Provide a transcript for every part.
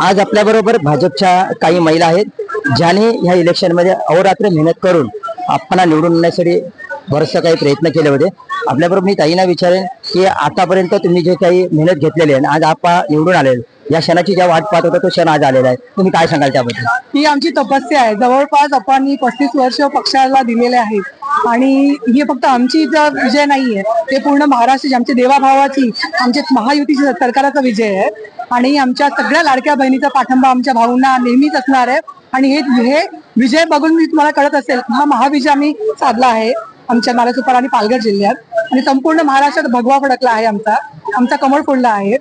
आज आपल्याबरोबर भाजपच्या काही महिला आहेत ज्याने ह्या इलेक्शनमध्ये अहोरात्र मेहनत करून आपणा निवडून आणण्यासाठी बरंचसं काही प्रयत्न केले होते. आपल्याबरोबर मी ताईंना विचारेन की आतापर्यंत तुम्ही जे काही मेहनत घेतलेली आहे आणि आज आपा निवडून आलेले या क्षणाची ज्या वाट पाहत होता तो क्षण आज आलेला आहे. तुम्ही काय सांगाल त्याबद्दल? ही आमची तपस्या आहे. जवळपास आपण पस्तीस वर्ष पक्षाला दिलेले आहेत आणि ही फक्त आमची जर विजय नाहीये. ते पूर्ण महाराष्ट्राची आमच्या देवाभावाची आमच्या महायुतीची सरकाराचा विजय आहे. आणि आमच्या सगळ्या लाडक्या बहिणीचा पाठिंबा आमच्या भाऊंना नेहमीच असणार आहे. आणि हे हे विजय बघून मी तुम्हाला कळत असेल हा महाविजय आम्ही साधला आहे आमच्या नालासोपारा आणि पालघर जिल्ह्यात. आणि संपूर्ण महाराष्ट्रात भगवा फडकला आहे आमचा. आमचा कमळ फुलला आहे.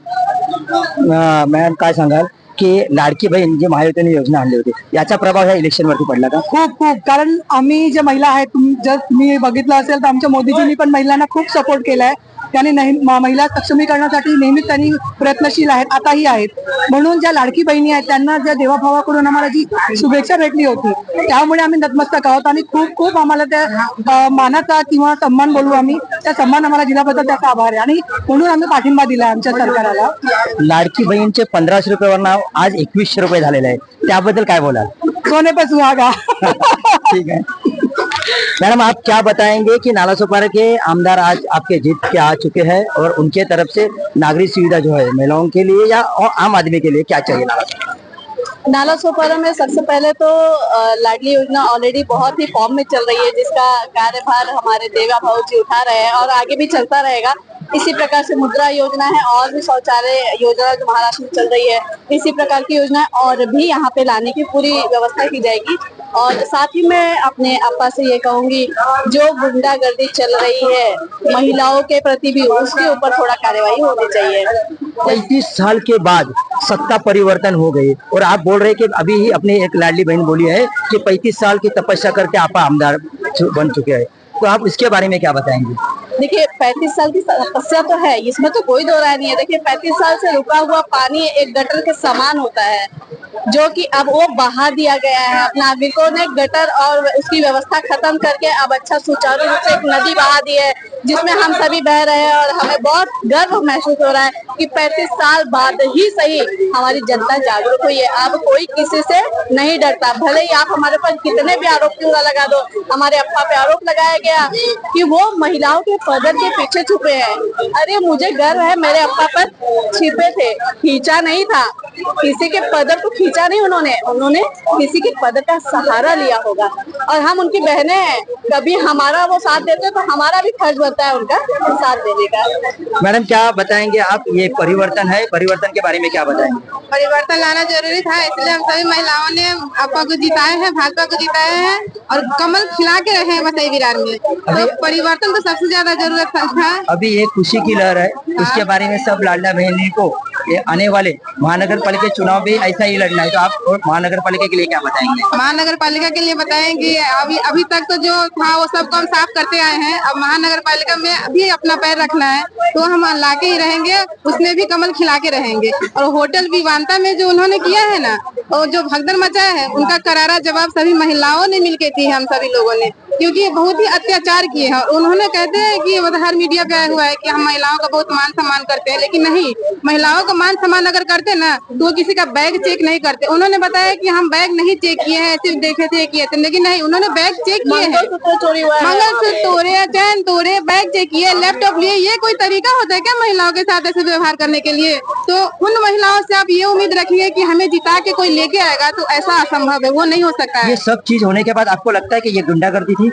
मॅम मॅडम काय सांगाल? की लाडकी बहीण जी महायुतीने योजना आणली होती याचा प्रभाव ह्या इलेक्शन वरती पडला का? खूप खूप. कारण आम्ही जे महिला आहेत तुम- जर तुम्ही बघितलं असेल तर आमच्या मोदीजींनी पण महिलांना खूप सपोर्ट केलाय. त्यांनी नेहमी महिला सक्षमीकरणासाठी नेहमीच त्यांनी प्रयत्नशील आहेत आताही आहेत. म्हणून ज्या लाडकी बहिणी आहेत त्यांना ज्या देवाभावाकडून आम्हाला जी शुभेच्छा भेटली होती त्यामुळे आम्ही नतमस्तक आहोत आणि खूप खूप आम्हाला त्या मानाचा किंवा सन्मान बोलू आम्ही. त्या सन्मान आम्हाला दिल्याबद्दल त्याचा आभार आहे आणि म्हणून आम्ही पाठिंबा दिला आमच्या सरकाराला. लाडकी बहीणचे पंधराशे रुपयावर नाव आज एकवीसशे रुपये झालेले आहे त्याबद्दल काय बोलाल? सोने पे सुहागा. ठीक है मैडम, आप क्या बताएँगे कि नाला सोपारा के आमदार आज आपके जीत के आ चुके हैं और उनके तरफ़ से नागरिक सुविधा जो है, महिलाओं के लिए या और आम आदमी के लिए क्या चाहिए नाला? नाला सोपारा में सबसे पहले तो लाडली योजना ऑलरेडी बहुत ही फॉर्म में चल रही है, जिसका कार्यभार हमारे देवा भाव जी उठा रहे हैं और आगे भी चलता रहेगा इसी प्रकार से मुद्रा योजना है, और भी शौचालय योजना जो महाराष्ट्र में चल रही है, इसी प्रकार की योजना और भी यहाँ पे लाने की पूरी व्यवस्था की जाएगी और साथ ही मैं अपने अपा से ये कहूँगी जो गुंडागर्दी चल रही है महिलाओं के प्रति भी उसके ऊपर थोड़ा कार्यवाही होनी चाहिए। पैंतीस साल के बाद सत्ता परिवर्तन हो गई और आप बोल रहे हैं कि अभी ही अपनी एक लाडली बहन बोली है कि पैंतीस साल की तपस्या करके आप आमदार बन चुके हैं। तो आप इसके बारे में क्या बताएँगे? देखिए पैंतीस साल की तपस्या तो है इसमें तो कोई दो राय नहीं है। देखिए पैंतीस साल से रुका हुआ पानी एक गटर के समान होता है। जो कि अब वो बहा दिया गया है। नागरिकों ने गटर और उसकी व्यवस्था खत्म करके अब अच्छा सुचारू रूप से एक नदी बहा दी है, जिसमें हम सभी बह रहे हैं और हमें बहुत गर्व महसूस हो रहा है कि 35 साल बाद ही सही हमारी जनता जागरूक हुई है। अब कोई किसी से नहीं डरता। भले ही आप हमारे पर कितने भी आरोप क्यों ना लगा दो, हमारे अप्पा पे आरोप लगाया गया कि वो महिलाओं के पदर के पीछे छुपे हैं। अरे, मुझे गर्व है, मेरे अप्पा पर छिपे थे। खींचा नहीं था। किसी के पदर को खींचा नहीं उन्होंने। उन्होंने किसी के पद का सहारा लिया होगा। और हम उनकी बहनें हैं। कभी हमारा वो साथ देते तो हमारा भी फ़र्ज़ बनता है उनका साथ देने का। मैडम क्या बताएँगे आप ये परिवर्तन है? परिवर्तन के बारे में क्या बताएँगे? परिवर्तन लाना ज़रूरी था इसलिए हम सभी महिलाओं ने आपा को जिताए हैं भाजपा को जिताए हैं और कमल खिला के रहे हैं बसई विरार में। तो परिवर्तन तो सबसे ज़्यादा ज़रूरत था। अभी ये खुशी की लहर है। उसके बारे में सब लाडला बहनी को आने वाले महानगर पालिका चुनाव भी ऐसा ही लड़ना है। तो आप महानगर पालिका के लिए क्या बताएँगे? महानगर पालिका के लिए बताएँगे, अभी अभी तक तो जो था वो सब हम साफ़ करते आए हैं। अब महानगर पालिका में भी अपना पैर रखना है तो हम लाके ही रहेंगे, उसमें भी कमल खिला के रहेंगे। और होटल विवानता में जो उन्होंने किया है ना, और जो भगदड़ मचाया है, उनका करारा जवाब सभी महिलाओं ने मिलके दी हम सभी लोगों ने। क्योंकि ये बहुत ही अत्याचार किए हैं। और उन्होंने कहते हैं कि हर मीडिया पे आया हुआ है कि हम महिलाओं का बहुत मान सम्मान करते हैं लेकिन नहीं। महिलाओं का मान सम्मान अगर करते ना तो वो किसी का बैग चेक नहीं करते। उन्होंने बताया कि हम बैग नहीं चेक किए हैं सिर्फ़ देखे थे किए थे। लेकिन नहीं उन्होंने बैग चेक किए हैं। है। मंगलसूत्र तोड़े चैन तोड़े बैग चेक किए लैपटॉप लिए। ये कोई तरीका होता है क्या महिलाओं के साथ ऐसे व्यवहार करने के लिए? तो उन महिलाओं से आप ये उम्मीद रखिए कि हमें जिता के कोई लेके आएगा तो ऐसा असंभव है वो नहीं हो सकता है। ये सब चीज़ होने के बाद आपको लगता है की ये गुंडागर्दी थी?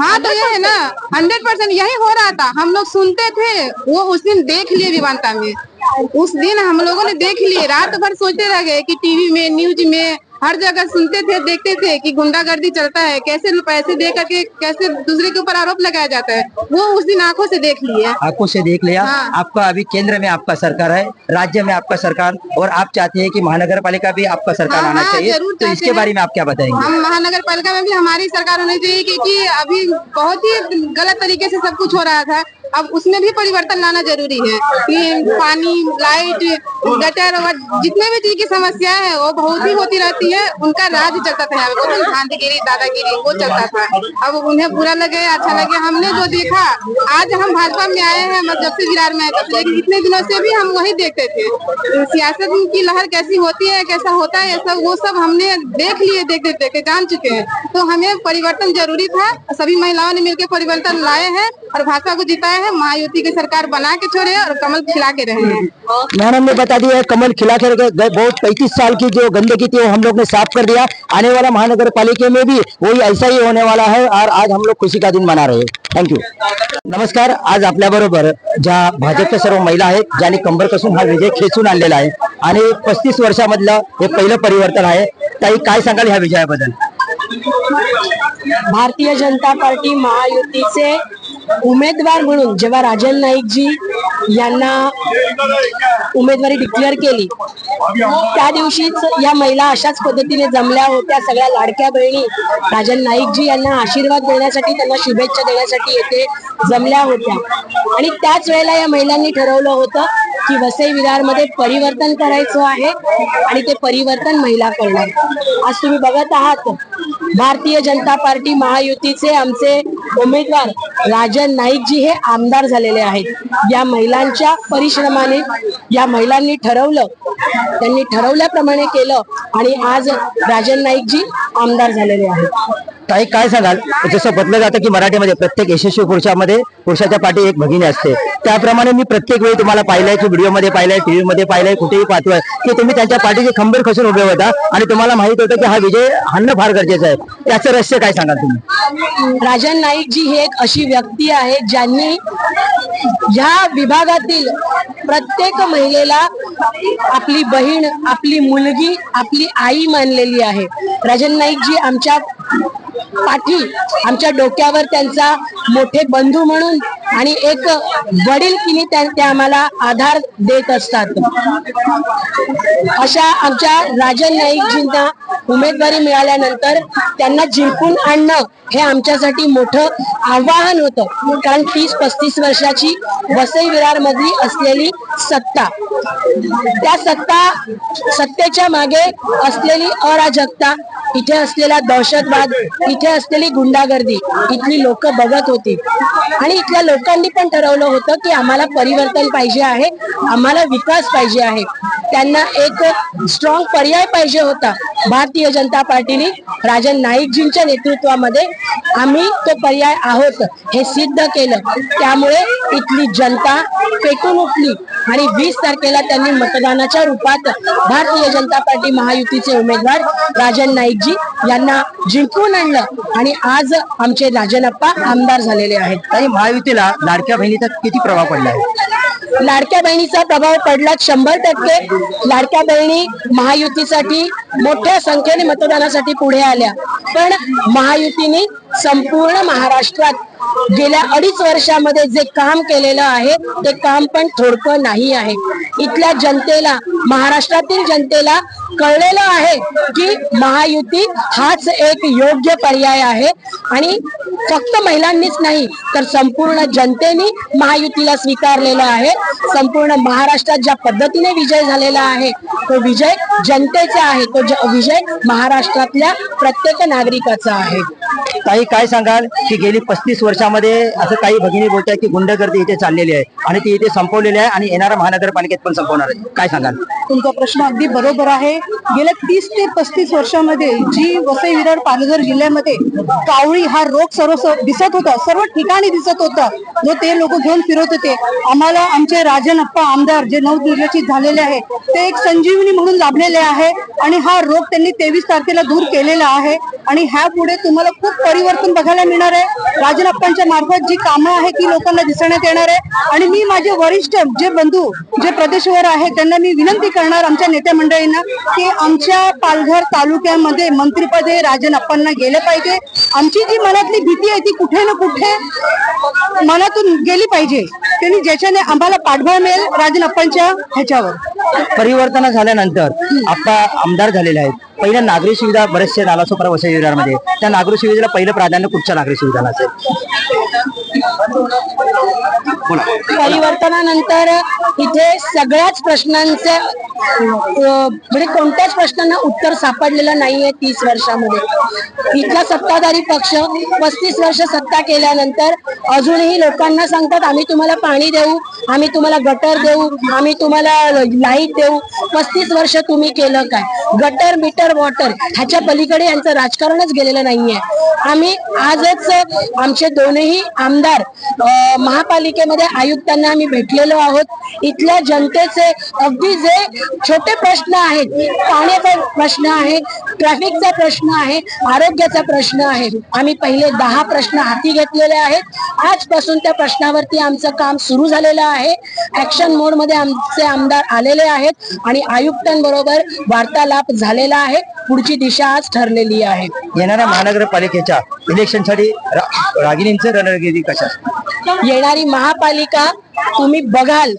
हाँ तो ये है ना हंड्रेड परसेंट यही हो रहा था। हम लोग सुनते थे, वो उस दिन देख लिए विमानता में। उस दिन हम लोगों ने देख लिए, रात भर सोचते रह गए कि टीवी में, न्यूज़ में हर जगह सुनते थे देखते थे कि गुंडागर्दी चलता है। कैसे पैसे दे करके कैसे दूसरे के ऊपर आरोप लगाया जाता है? वो उस दिन आँखों से देख लिए। आँखों से देख लिया। हाँ। आपका अभी केंद्र में आपका सरकार है राज्य में आपका सरकार और आप चाहते हैं कि महानगर पालिका भी आपका सरकार हाँ, आना हाँ, चाहिए। तो इसके बारे में आप क्या बताएँगे? हम महानगर पालिका में भी हमारी सरकार होनी चाहिए क्योंकि अभी बहुत ही गलत तरीके से सब कुछ हो रहा था। अब उसमें भी परिवर्तन लाना ज़रूरी है। कि पानी लाइट गटर और जितने भी चीज़ की समस्या है वो बहुत ही होती रहती है। उनका राज चलता था यहाँ पे बोलते हैं धांधीगिरी दादागिरी वो चलता था। अब उन्हें बुरा लगे अच्छा लगे हमने जो देखा आज हम भाजपा में आए हैं मतलब जब से विरार में आए तब लेकिन इतने दिनों से भी हम वही देखते थे। सियासत की लहर कैसी होती है कैसा होता है सब वो सब हमने देख लिए देखते देखते जान चुके हैं। तो हमें परिवर्तन ज़रूरी था। सभी महिलाओं ने मिलकर परिवर्तन लाए हैं और भाजपा को जिताए हैं। महायुति की सरकार बना के छोड़े और कमल खिला के रहे हैं। मैडम ने बता दिया है कमल खिला कर गए बहुत पैंतीस साल की जो गंदगी थी वो हम लोग ने साफ कर दिया। आने वाला महानगर पालिका में भी वही ऐसा ही होने वाला है और आज हम लोग खुशी का दिन मना रहे हैं। थँक्यू नमस्कार आज आपल्या बरोबर ज्या भाजपच्या सर्व महिला आहेत ज्यांनी कंबर कसून हा विजय खेचून आणलेला आहे आणि पस्तीस वर्षामधलं हे पहिलं परिवर्तन आहे ताई काय सांगाल ह्या विजयाबद्दल? भारतीय जनता पार्टी महायुतीचे उमेदवार म्हणून जेव्हा राजन नाईकजी यांना उमेदवारी डिक्लेअर केली त्या दिवशीच या महिला अशाच पद्धतीने जमल्या होत्या. सगळ्या लाडक्या बहिणी राजन नाईकजी यांना आशीर्वाद देण्यासाठी त्यांना शुभेच्छा देण्यासाठी येथे जमल्या होत्या. आणि त्याच वेळेला या महिलांनी ठरवलं होतं की वसई विरारमध्ये परिवर्तन करायचं आहे आणि ते परिवर्तन महिला करणार. आज तुम्ही बघत आहात भारतीय जनता पार्टी महायुतीचे आमचे उमेदवार राजन नाईकजी हे आमदार झालेले आहेत. या महिलांच्या परिश्रमाने या महिलांनी ठरवलं त्यांनी ठरवल्याप्रमाणे केलं आणि आज राजन नाईकजी आमदार झालेले आहेत. ताई काय सांगाल? जसं बदलं जातं की मराठीमध्ये प्रत्येक यशस्वी पुरुषामध्ये पुरुषाच्या पाठी एक भगिनी असते. त्याप्रमाणे मी प्रत्येक वेळी तुम्हाला पाहिलंय की व्हिडिओमध्ये पाहिलंय टीव्ही मध्ये पाहिलंय कुठेही पाहतोय की तुम्ही त्यांच्या पाठीचे खंबीर खसून उभे होता आणि तुम्हाला माहीत होतं की हा विजय हाणणं फार गरजेचं आहे. त्याचं रहस्य काय सांगाल तुम्ही? राजन नाईकजी ही एक अशी व्यक्ती आहे ज्यांनी ह्या विभागातील प्रत्येक महिलेला आपली बहीण आपली मुलगी आपली आई मानलेली आहे. राजन नाईकजी आमच्या पाठी. आमच्या डोक्यावर त्यांचा मोठे बंधू म्हणून आणि एक वडील किनी ते आम्हाला आधार देत असतात. अशा आमच्या राजन नाईकजींना उमेदवारी मिळाल्यानंतर त्यांना जिंकून आणणं हे आमच्यासाठी मोठं आव्हान होतं. कारण तीस पस्तीस वर्षाची वसई विरार मधली असलेली सत्ता. त्या सत्ता सत्तेच्या मागे असलेली अराजकता इथे असलेला दहशतवाद इथे असलेली गुंडागर्दी इथली लोक बघत होती. आणि इथल्या लोकांनी पण ठरवलं होतं की आम्हाला परिवर्तन पाहिजे आहे आम्हाला विकास पाहिजे आहे. त्यांना एक स्ट्रॉंग पर्याय पाहिजे होता. भारतीय जनता पार्टीने राजन नाईकजींच्या नेतृत्वामध्ये आम्ही तो पर्याय आहोत हे सिद्ध केलं. त्यामुळे इथली जनता पेटून उठली आणि वीस तारखेला त्यांनी मतदानाच्या रूपात भारतीय जनता पार्टी महायुतीचे उमेदवार राजन नाईकजी यांना जिंकून आणलं आणि आज आमचे राजनप्पा आमदार झालेले आहेत. आणि महायुतीला लाडक्या बहिणीचा किती प्रभाव पडला आहे? लाडक्या बहिणीचा प्रभाव पडला शंभर टक्के. लाडक्या बहिणी महायुतीसाठी मोठ्या संख्येने मतदानासाठी पुढे आल्या. पण महायुतीने संपूर्ण महाराष्ट्रात गेल्या अडीच वर्षामध्ये जे काम केलेलं आहे ते काम पण थोडकं नाही आहे. इथल्या जनतेला महाराष्ट्रातील जनतेला कळलेलं आहे की महायुती हाच एक योग्य पर्याय आहे. आणि फक्त महिलांनीच नाही तर संपूर्ण जनतेने महायुतीला स्वीकारलेलं आहे. संपूर्ण महाराष्ट्रात ज्या पद्धतीने विजय झालेला आहे तो विजय जनतेचा आहे. तो विजय महाराष्ट्रातल्या प्रत्येक नागरिकाचा आहे. ताई काय सांगाल की गेली पस्तीस वर्षामध्ये असं काही भगिनी बोलतात की गुंडगर्दी इथे चाललेली आहे आणि ती इथे संपवलेली आहे आणि येणाऱ्या महानगरपालिकेत पण संपवणार आहे. काय सांगाल? तुमचा प्रश्न अगदी बरोबर आहे. गेल्या तीस ते पस्तीस वर्षामध्ये जी वसई विरार पालघर जिल्ह्यामध्ये कावळी हा रोग सर्व दिसत होता सर्व ठिकाणी दिसत होता. जो ते लोक घेऊन फिरत होते. आम्हाला आमचे राजनप्पा आमदार जे नवनिर्वाचित झालेले आहे ते एक संजीवनी म्हणून लाभलेले आहे आणि हा रोग त्यांनी तेवीस तारखेला दूर केलेला आहे. आणि ह्या पुढे तुम्हाला खूप परिवर्तन बघायला मिळणार आहे. राजन अप्पांच्या मार्फत जी कामं आहे ती लोकांना दिसण्यात येणार आहे. आणि मी माझे वरिष्ठ जे बंधू जे प्रदेशवर आहे त्यांना मी विनंती करणार आमच्या नेत्या मंडळींना की आमच्या पालघर तालुक्यामध्ये मंत्रीपद हे राजनाप्पांना गेले पाहिजे. आमची जी मनातली भीती आहे ती कुठे ना कुठे मनातून गेली पाहिजे. त्यांनी ज्याच्याने आम्हाला पाठबळ मिळेल राजन अप्पांच्या ह्याच्यावर. परिवर्तन झाल्यानंतर आता आमदार झालेले आहेत. पहिल्या नागरी सुविधा बरेचसे नालासोपारा वसई विरारमध्ये त्या नागरी सुविधेला पहिलं प्राधान्य कुठच्या नागरी सुविधाला असेल? परिवर्तनानंतर इथे सगळ्याच प्रश्नांचे म्हणजे कोणत्याच प्रश्नांना उत्तर सापडलेलं नाहीये तीस वर्षामध्ये. इथला सत्ताधारी पक्ष पस्तीस वर्ष सत्ता केल्यानंतर अजूनही लोकांना सांगतात आम्ही तुम्हाला पाणी देऊ आम्ही तुम्हाला गटर देऊ आम्ही तुम्हाला लाइट देऊ. पस्तीस वर्ष तुम्ही केलं काय? गटर मीटर वॉटर ह्याच्या पलीकडे यांचं राजकारणच गेलेलं नाहीये. आम्ही आजच आमचे दोनही आमदार महापालिकेमध्ये आयुक्तांना आम्ही भेटलेलो आहोत. इथल्या जनतेचे अगदी जे छोटे प्रश्न आहेत पाण्याचा प्रश्न आहे ट्रॅफिकचा प्रश्न आहे आरोग्याचा प्रश्न आहे आम्ही पहिले दहा प्रश्न हाती घेतलेले आहेत. आजपासून त्या प्रश्नावरती आमचं काम सुरू झालेलं आहे. ऍक्शन मोडमध्ये आमचे आमदार आलेले आहेत आणि आयुक्तांबरोबर वार्तालाप झालेला आहे. पुढची दिशा आज ठरलेली आहे. येणाऱ्या महानगरपालिकेच्या इलेक्शनसाठी रा- रागिणींचं रणगिरी कशा? येणारी महापालिका तुम्ही बघाल.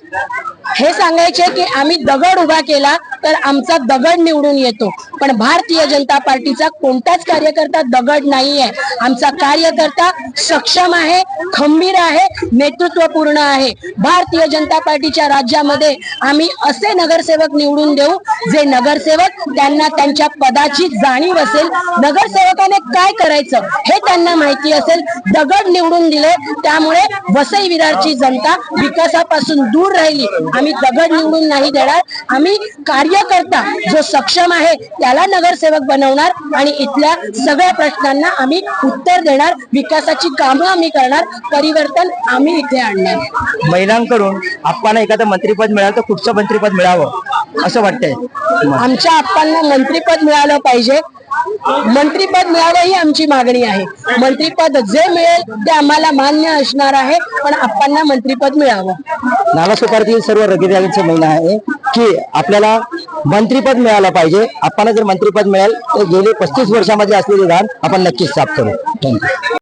हे सांगायचे की आम्ही दगड उभा केला तर आमचा दगड निवडून येतो. पण भारतीय जनता पार्टीचा कोणताच कार्यकर्ता दगड नाहीये. आमचा कार्यकर्ता सक्षम आहे खंबीर आहे नेतृत्वपूर्ण आहे. भारतीय जनता पार्टीच्या राज्यामध्ये आम्ही असे नगरसेवक निवडून देऊ जे नगरसेवक त्यांना त्यांच्या पदाची जाणीव असेल. नगरसेवकाने काय करायचं हे त्यांना माहिती असेल. दगड निवडून दिले त्यामुळे वसई विरारची जनता विकासापासून दूर राहिली. आम्ही दगड निवडून नाही देणार. आम्ही कार्यकर्ता जो सक्षम आहे त्याला नगरसेवक बनवणार आणि इथल्या सगळ्या प्रश्नांना आम्ही उत्तर देणार. विकासाची कामं आम्ही करणार. परिवर्तन आम्ही इथे आणणार. महिलांकडून आपण एखादं मंत्रीपद मिळालं तर कुठचं मंत्रीपद मिळावं? असं वाटतंय? आमच्या आप्पांना मंत्रीपद मिळालं पाहिजे. मंत्रीपद मिळावं ही आमची मागणी आहे. मंत्रीपद जे मिळेल ते आम्हाला मान्य असणार आहे पण आप्पांना मंत्रीपद मिळावं. नालासोपारातील सर्व रगिरांचं म्हणणं आहे की आपल्याला मंत्रीपद मिळालं पाहिजे. आपल्याला जर मंत्रीपद मिळेल तर गेले पस्तीस वर्षामध्ये असलेली घाण आपण नक्कीच साफ करू. थँक्यू